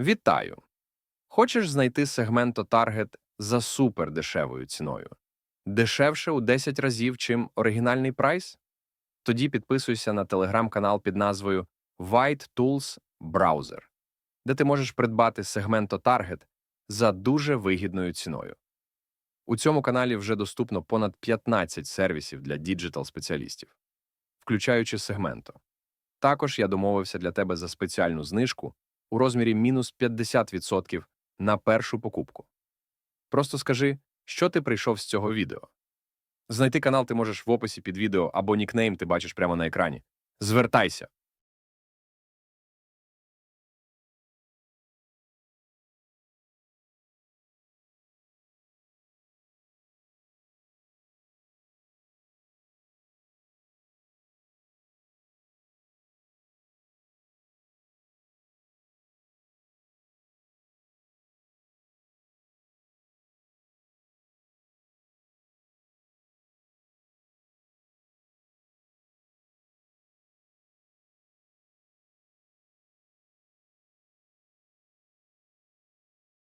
Вітаю! Хочеш знайти сегменто Target за супердешевою ціною? Дешевше у 10 разів, чим оригінальний прайс? Тоді підписуйся на телеграм-канал під назвою White Tools Browser, де ти можеш придбати сегменто Target за дуже вигідною ціною. У цьому каналі вже доступно понад 15 сервісів для діджитал-спеціалістів, включаючи сегменто. Також я домовився для тебе за спеціальну знижку у розмірі мінус 50% на першу покупку. Просто скажи, що ти прийшов з цього відео. Знайти канал ти можеш в описі під відео або нікнейм ти бачиш прямо на екрані. Звертайся!